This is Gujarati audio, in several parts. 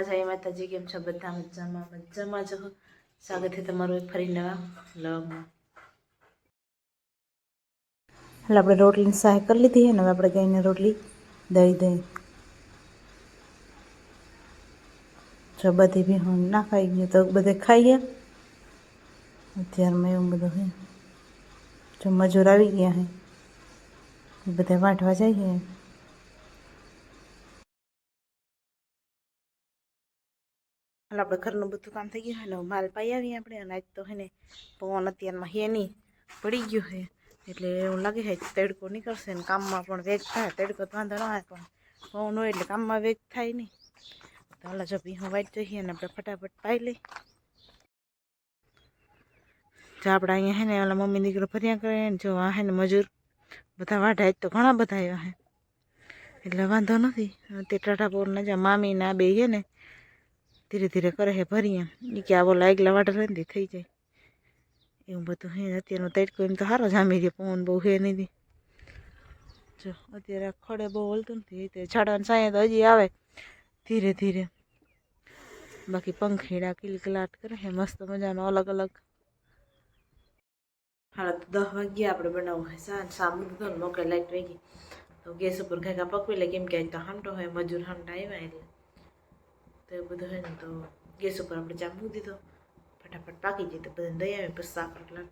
કૃષ્ણ જય માતાજી, કેમ છો બધા મજામાં? મજામાં છો સ્વાગત છે તમારું ફરી નવા વ્લોગમાં. એટલે આપણે રોટલીની સહાય કરી લીધી છે ને, હવે આપણે ગાયને રોટલી દઈ દઈ જો બધી બી હું ના ખાઈ ગયું તો બધે ખાઈ ગયા. અત્યારમાં એવું બધું હે જો મજૂર આવી ગયા હે બધા વાંટવા જઈએ હાલ, આપણે ઘરનું બધું કામ થઈ ગયું. ને માલ પાઈ આવીએ આપણે. અને આજ તો હે ને પવન અત્યારમાં હે નહીં, પડી ગયું હે. એટલે એવું લાગે છે તડકો નીકળશે ને કામમાં પણ વેગ થાય. તડકો તો વાંધો ન આવે, પણ પવન હોય એટલે કામમાં વેગ થાય નહીં. તો હાલ, જો બી હું વાઈટ જઈએ ને આપણે ફટાફટ પાઈ લઈ જો આપણે અહીંયા હે ને ઓલા મમ્મી દીકરો ફર્યા કરે ને, જો આ હે ને મજૂર બધા વાઢાય તો ઘણા બધા આવ્યા હે. એટલે વાંધો નથી. તે ટાટાપોરના જ્યાં મામી ના બે છે ને ધીરે ધીરે કરે છે ભરીએ એ કે આવો લાગલા વાટર હોય થઈ જાય. એવું બધું હે અત્યારનો તડકો એમ તો સારો જામી રહ્યો, પવન બહુ હે નહીં જો, અત્યારે ખડે બહુ હલતું નથી તે ઝાડવાની સાંયે તો હજી આવે. ધીરે ધીરે બાકી પંખીડા કિલકલાટ કરે છે મસ્ત મજાનો અલગ અલગ હાલ, તો દસ વાગ્યા આપણે બનાવવું હોય સાંજ સાંભળું દીધો ને મોકે લાઈટ વાગી. તો ગેસ ઉપર ઘેકા પકવી લે, કેમ કે તો હામટો હોય, મજૂર હામટા આવ્યા એટલે. તો એ બધું હોય ને તો ગેસ ઉપર આપણે ચા મૂકી દીધો. ફટાફટ પાકી જાય તો બધાને દઈ આવે પછી શાક રોટલા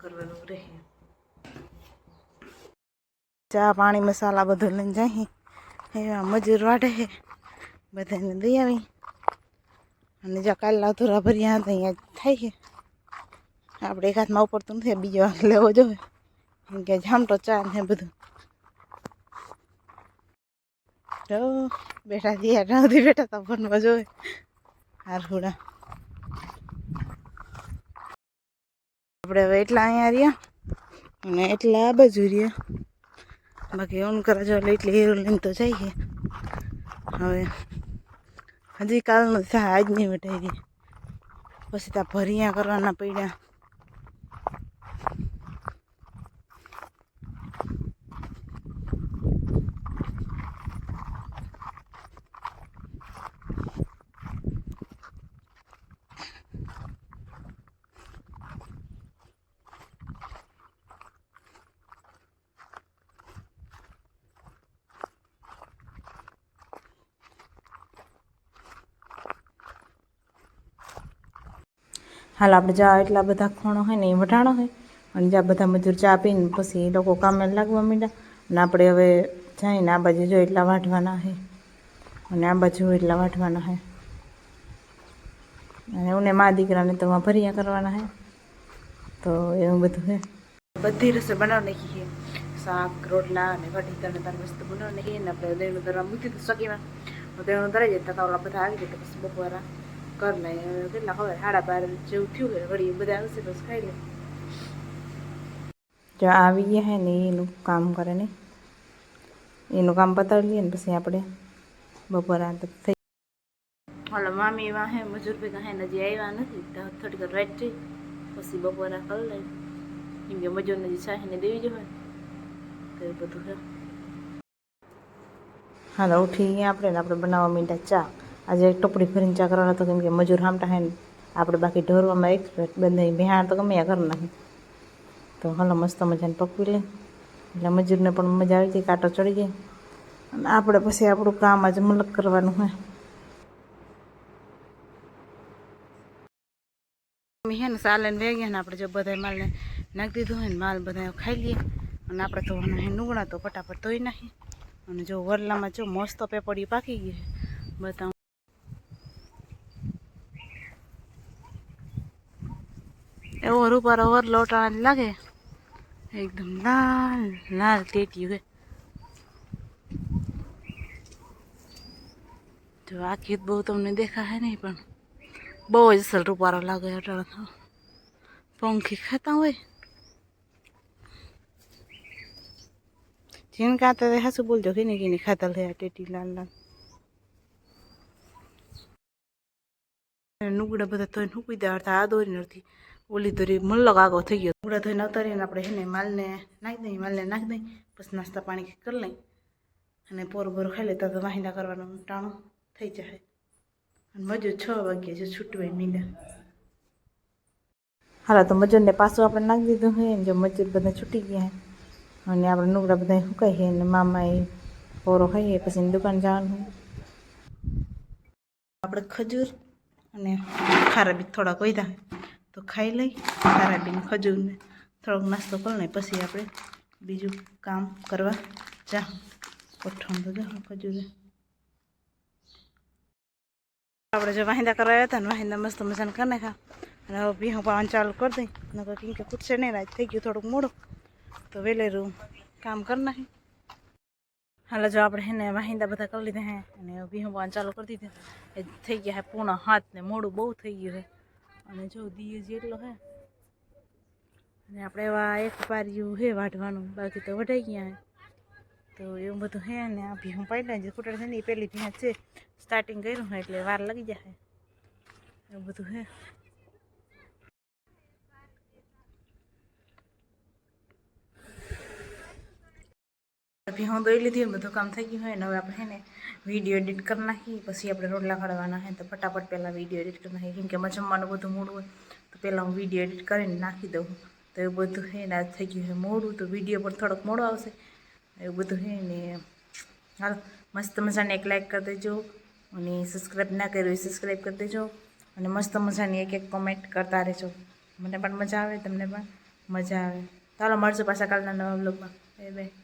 કરવાનું રહે. ચા, પાણી, મસાલા બધું લઈને જાય એવા મજૂર વાઢે છે. બધાને દઈ આવી અને જો કાલ અધૂરા ભર્યા હતા, અહીંયા થાય છે. આપણે એક હાથમાં ઉપડતું નથી બીજો હાથ લેવો જોઈએ કેમ કે જામટો ચા ને બધું. તો બેઠા દિયા નથી બેઠા તો ફોનમાં જોવે. હારહુડા આપણે હવે એટલા અહીંયા રહ્યા અને એટલા આ બાજુ રહ્યા. બાકી ઓન કરે જો એટલે એટલી હીરો લઈને તો જઈએ. હવે હજી કાલનું થાય આજ નહીં મટાઈ રહી પછી ત્યાં ભરિયા કરવાના પડ્યા હાલ આપણે જા એટલા બધા ખોણો હોય ને એ વઢાણો હોય. અને જ્યાં બધા મજૂર ચા પીને પછી એ લોકો કામે લાગવા માંડ્યા. અને આપણે હવે જઈને આ બાજુ જો એટલા વાઢવાના છે અને આ બાજુ એટલા વાઢવાના છે અને એમને મા દીકરાને તો ભર્યા કરવાના છે તો એવું બધું છે બધી રસોઈ બનાવી નાખી શાક, રોટલા અને કઢી તને તને મસ્ત બનાવી નાખી ને આપણે દેણું ધરવા મૂકી દીધું તો દેવનું ધરાઈ જાય તો ઓલા બધા આવી જાય પછી બપોરા કર લે કેટલા ખબર સાડા બાર જેવું થયું હોય વળી બધા આવશે બસ ખાઈ લે. જો આવી ગયા હે ને એનું કામ કરે ને. એનું કામ પતાવી લઈએ ને પછી આપણે બપોરા તો થઈ હાલો મામી એવા હે મજૂર ભેગા હે ને હજી આવ્યા નથી તો થોડીક રાઈટ જઈ પછી બપોરા કરી લઈ કેમ કે મજૂરને જે ચાહીને દેવી જ હોય. તો એ બધું છે. હાલો ઉઠી ગયા આપણે ને આપણે બનાવવા માંડ્યા ચા. આજે એક ટોપડી ભરીને ચા કરવાના કેમ કે મજૂર હામટા હે આપણે બાકી ઢોરવામાં એક્સપર્ટ બંને બિહાર તો ગમે ઘર નાખી. તો હાલો મસ્ત મજાને પકવી લે એટલે મજૂરને પણ મજા આવી જાય કાંટો ચડી જાય અને આપણે પછી આપણું કામ આજે મલક કરવાનું હોય હે ને સાલે ને વેગ્યા ને આપણે જો બધા માલને નાખી દીધું હોય ને, માલ બધા ખાઈ લઈએ. અને આપણે તો નુગણા તો ફટાફટ ધોઈ નાખીએ. અને જો વરલામાં જો મસ્ત પેપડી પાકી ગઈ બતાવું. એવો રૂપારો ઓવર લોટાણા લાગે. એકદમ લાલ લાલ ટેટીયું હોય. જો આખી બહુ તમને દેખાય નહીં, પણ બહુ જ અસલ રૂપારો લાગે અટાણા પંખી ખાતા હોય. જીન ખાતા હાસુ બોલજો કે નહીં કે નહીં ખાતા લે ટેટી લાલ લાલ. નુગડા બધા તો નુકી દેવા આ દોરી નથી ઓલી દોરી મલ્લક આગો થઈ ગયો. નુગડા ધોઈને ઉતારીને આપણે હેને માલને નાખી દઈએ, માલને નાખી દઈએ, પછી નાસ્તા પાણી કરી લઈ અને પોર બોર ખાઈ લેતા તો વાહિંદા કરવાનું ટાણું થઈ જાય અને મજૂર છ વાગ્યે છે છૂટવાય મીંડા. હાલો, તો મજૂરને પાછું આપણે નાખી દીધું હોય ને જો મજૂર બધા છૂટી ગયા અને આપણે નુકડા બધા સુકાઈ છે અને મામા એ પોરો ખાઈએ પછી દુકાન જવાનું આપણે ખજૂર અને ખારા બી થોડાક વધ્યા તો ખાઈ લઈ ખારા બીન ખજૂરને, થોડોક નાસ્તો કરી લઈ પછી આપણે બીજું કામ કરવા જા. કોઠણ તો જા ખજૂરે. આપણે જો વાહિંદા કરાવ્યા હતા ને વાહિંદા મસ્ત મજાને કરી નાખ્યા. અને હવે ભીહું પાવાનું ચાલુ કરી દઈ નકર કેમ કે ખૂટશે નહીં, રાત થઈ ગયું, થોડુંક મોડું. તો વેલેરું કામ કરી નાખી હાલ, જો આપણે હેને વાહિંદા બધા કરી લીધા હે. અને હવે ભીહું પાવાનું ચાલુ કરી દીધા. એ થઈ ગયા હે પૂણા હાથ ને મોડું બહુ થઈ ગયું છે અને જો દીએ જેટલો હે. અને આપણે એવા એક પાર્યું હે વાઢવાનું, બાકી તો વઢાઈ ગયા હે. તો એવું બધું હે ને આ ભીહું પાડ્યા જે કુટર છે ને એ પહેલી ભીહ છે. સ્ટાર્ટિંગ કર્યું હોય એટલે વાર લાગી જાય એવું બધું હે. ભીહું દોઈ લીધી બધું કામ થઈ ગયું હોય ને હવે આપણે હે ને વીડિયો એડિટ કરી નાખી, પછી આપણે રોટલા કાઢવાના હે તો ફટાફટ પહેલાં વીડિયો એડિટ કરી નાખી. કેમ કે એમાં જમવાનું બધું મોડું હોય, તો પહેલાં હું વીડિયો એડિટ કરીને નાખી દઉં. તો એવું બધું હે ને આજ થઈ ગયું છે મોડું, તો વીડિયો પણ થોડોક મોડો આવશે. એવું બધું હે ને. હાલો, મસ્ત મજાને એક લાઇક કરી દેજો અને સબસ્ક્રાઈબ ના કર્યું એ સબસ્ક્રાઈબ કરી દેજો અને મસ્ત મજાની એક એક કોમેન્ટ કરતા રહેજો. મને પણ મજા આવે, તમને પણ મજા આવે. ચાલો મળજો પાછા કાલના નવા બ્લોગમાં બાય બાય